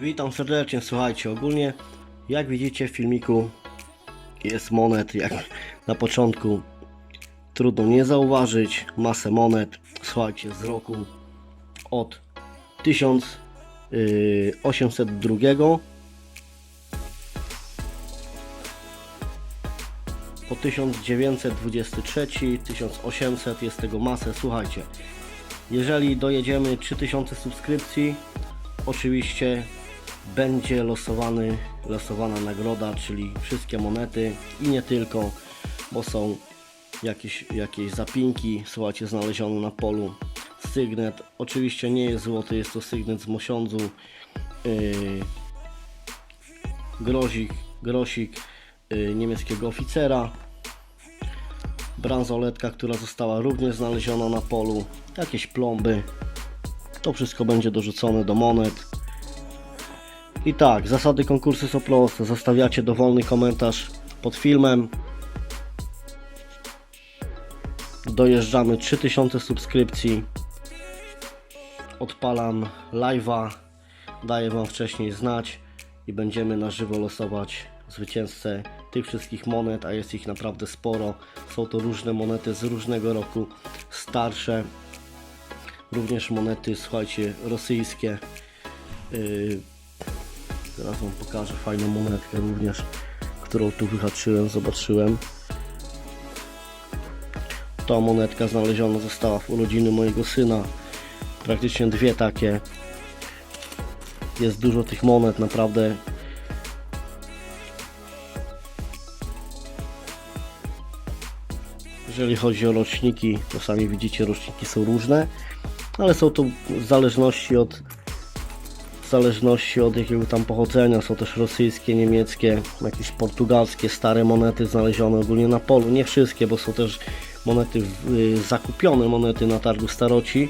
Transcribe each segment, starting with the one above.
Witam serdecznie, słuchajcie, ogólnie jak widzicie w filmiku jest monet, jak na początku trudno nie zauważyć, masę monet, słuchajcie, z roku od y, 1802 po 1923, 1800 jest tego masę, słuchajcie, jeżeli dojedziemy 3000 subskrypcji, oczywiście będzie losowany, losowana nagroda, czyli wszystkie monety i nie tylko, bo są jakieś, jakieś zapinki, słuchajcie, znalezione na polu. Sygnet, oczywiście nie jest złoty, jest to sygnet z mosiądzu. Yy, grozik, grosik yy, niemieckiego oficera. Bransoletka, która została również znaleziona na polu. Jakieś plomby. To wszystko będzie dorzucone do monet. I tak, zasady konkursu są proste. Zostawiacie dowolny komentarz pod filmem. Dojeżdżamy 3000 subskrypcji. Odpalam live'a. Daję Wam wcześniej znać i będziemy na żywo losować zwycięzcę tych wszystkich monet, a jest ich naprawdę sporo. Są to różne monety z różnego roku, starsze, również monety, słuchajcie, rosyjskie. Yy, Teraz Wam pokażę fajną monetkę również, którą tu wyhaczyłem, zobaczyłem. Ta monetka znaleziona została w urodziny mojego syna. Praktycznie dwie takie. Jest dużo tych monet, naprawdę. Jeżeli chodzi o roczniki, to sami widzicie, roczniki są różne, ale są to w zależności od zależności od jakiego tam pochodzenia są też rosyjskie, niemieckie, jakieś portugalskie, stare monety znalezione ogólnie na polu. Nie wszystkie, bo są też monety y, zakupione, monety na targu staroci,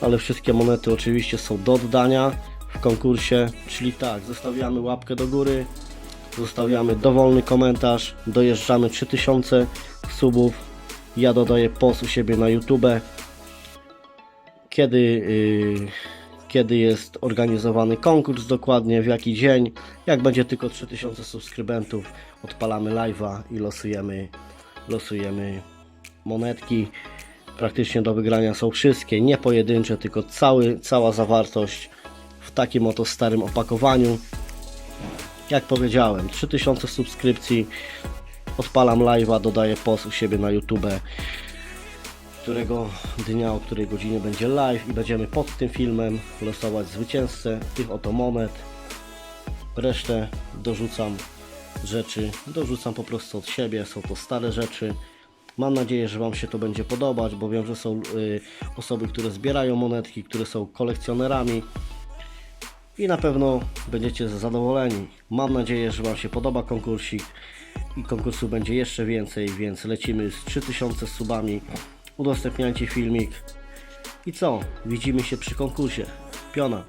ale wszystkie monety oczywiście są do oddania w konkursie, czyli tak, zostawiamy łapkę do góry, zostawiamy dowolny komentarz, dojeżdżamy 3000 subów, ja dodaję post u siebie na YouTube, kiedy yy, kiedy jest organizowany konkurs dokładnie, w jaki dzień. Jak będzie tylko 3000 subskrybentów, odpalamy live'a i losujemy, losujemy monetki. Praktycznie do wygrania są wszystkie, nie pojedyncze, tylko cały, cała zawartość w takim oto starym opakowaniu. Jak powiedziałem, 3000 subskrypcji, odpalam live'a, dodaję post u siebie na YouTube którego dnia, o której godzinie będzie live i będziemy pod tym filmem losować zwycięzcę tych oto monet. Resztę dorzucam rzeczy, dorzucam po prostu od siebie, są to stare rzeczy. Mam nadzieję, że Wam się to będzie podobać, bo wiem, że są y, osoby, które zbierają monetki, które są kolekcjonerami i na pewno będziecie zadowoleni. Mam nadzieję, że Wam się podoba konkursik i konkursu będzie jeszcze więcej, więc lecimy z 3000 subami. Udostępniajcie filmik. I co? Widzimy się przy konkursie. Piona.